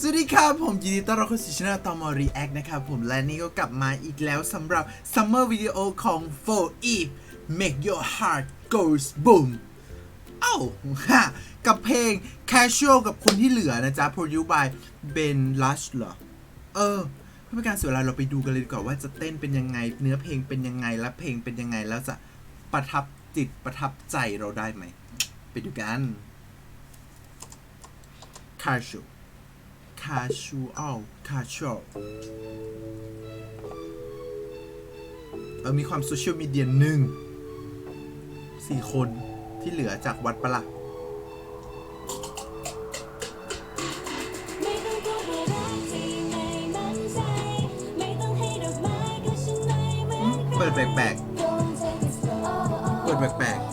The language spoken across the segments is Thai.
สวัสดีครับ ผมยินดีต้อนรับเข้าสู่ช่องตอมอรีแอคนะครับผมและนี่ก็กลับมาอีกแล้วสำหรับ Summer Video ของ For Eve Make Your Heart Goes Boom เอ้าฮะกับเพลง Casual กับคนที่เหลือนะจ๊ะ Produced by Ben Lush เหรอ เออเพื่อเป็นการเสียเวลาเราไปดูกันเลยดีกว่าว่าจะเต้นเป็นยังไง เนื้อเพลงเป็นยังไง และเพลงเป็นยังไง แล้วจะประทับจิตประทับใจเราได้ไหม ไปดูกัน Casual casual casual เออมีความโซเชียลมีเดียหนึ่งสี่คนที่เหลือจากวัดประหลักเปิดแปลกๆ เปิดแปลกๆ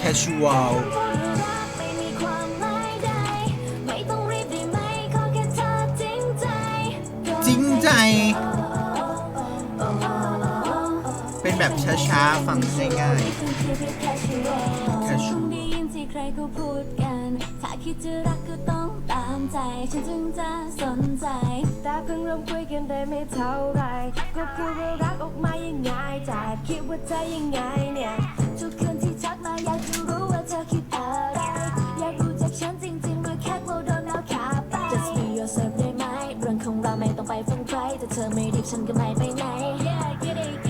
casual จริงใจ เป็นแบบช้าๆ ฟังง่ายๆแคชูถ้าคิดจะรักก็ต้องตามใจ ฉันจึงจะสนใจ แต่เพิ่งเริ่มคุยกันได้ไม่เท่าไร ก็พูดว่ารักออกมายังไงจะคิดว่าเธอยังไงเนี่ยทุกคืน แต่เธอไม่รีบฉันก็ไม่ไปไหน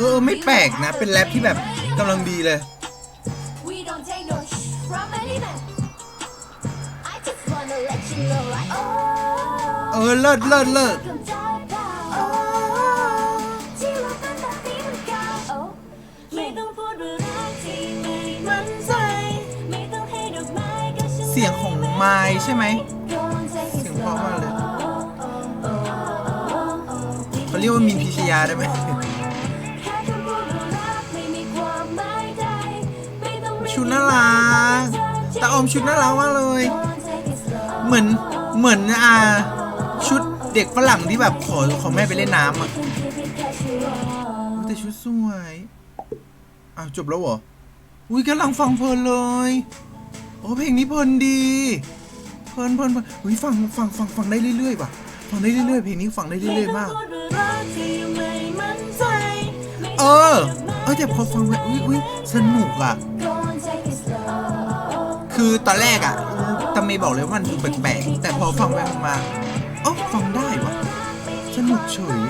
เออไม่แปลกนะ เป็นแรปที่แบบกำลังดีเลย เออเลิศเลิศเลิศเสียงของไม้ใช่ไหมเสียงเพราะมากเลยเขาเรียกว่ามินพิชยาได้ไหม ชุดน่ารักตาอมชุดน่ารักมากเลย เหมือนเหมือนอ่าชุดเด็กฝรั่งที่แบบขอขอแม่ไปเล่นน้ำอะแต่ชุดสวยอ้าวจบแล้วเหรอ อุ้ยกำลังฟังเพลินเลย โอ้เพลงนี้เพลินดี เพลินเพลินเพลินอุ้ยฟังฟังฟังฟังได้เรื่อยๆว่ะฟังได้เรื่อยๆเพลงนี้ฟังได้เรื่อยๆมาก เออ เออแต่พอฟังแล้วอุ้ยอุ้ยสนุกอะ คือตอนแรกอะตาไมย์บอกเลยว่ามันแปลกๆแต่พอฟังไปมาโอ้ฟังได้วะสนุกเฉย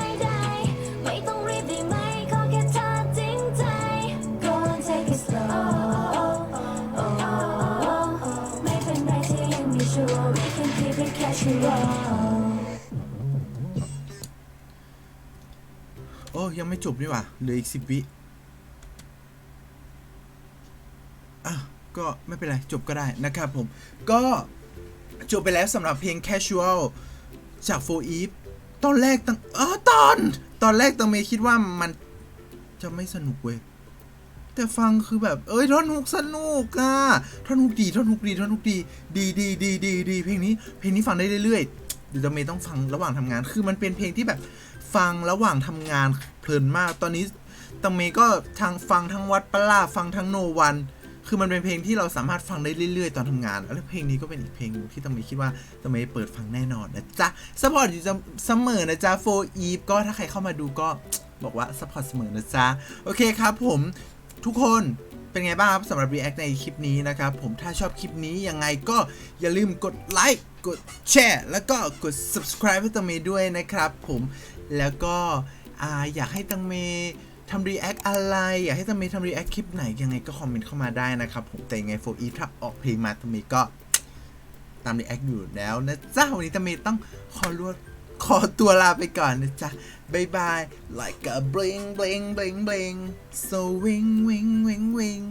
โอ้ยังไม่จบนี่ว่ะเหลืออีกสิบวิอะ ก็ไม่เป็นไร จบก็ได้นะครับผม ก็จบไปแล้วสำหรับเพลง Casual จาก4 Eve ตอนแรกตั้งเออตอน ตอนแรกตังเมย์คิดว่ามันจะไม่สนุกเว้ย แต่ฟังคือแบบ เอ้ยท่อนฮุกสนุกอะท่อนฮุกดีท่อนฮุกดีท่อนฮุกดี ดีดีดีดีดีเพลงนี้ เพลงนี้ฟังได้เรื่อยๆเดี๋ยวตังเมย์ต้องฟังระหว่างทำงาน คือมันเป็นเพลงที่แบบฟังระหว่างทำงานเพลินมาก ตอนนี้ตังเมย์ก็ทางฟังทั้งวัดปลาฟังทั้งโนวัน คือมันเป็นเพลงที่เราสามารถฟังได้เรื่อยๆ ตอนทำงาน แล้วเพลงนี้ก็เป็นอีกเพลงที่ตังเมคิดว่าตังเมเปิดฟังแน่นอนนะจ๊ะสปอร์ตอยู่เสมอนะจ๊ะโฟอีฟก็ถ้าใครเข้ามาดูก็บอกว่าสปอร์ตเสมอนะจ๊ะโอเคครับผมทุกคนเป็นไงบ้างครับสำหรับ React ในคลิปนี้นะครับผมถ้าชอบคลิปนี้ยังไงก็อย่าลืมกดไลค์กดแชร์แล้วก็กด subscribe ให้ตังเมด้วยนะครับผมแล้วก็ออยากให้ตังเม ทำรีแอคอะไร อยากให้ตังเมทำรีแอคคลิปไหนยังไงก็คอมเมนต์เข้ามาได้นะครับผมแต่ยังไงโฟอีถ้าออกเพลงมาตังเมก็ตามรีแอคอยู่แล้วนะจ๊ะวันนี้ตังเมต้องขอรวดขอตัวลาไปก่อนนะจ๊ะบายบาย like a bling bling bling bling so wing wing wing wing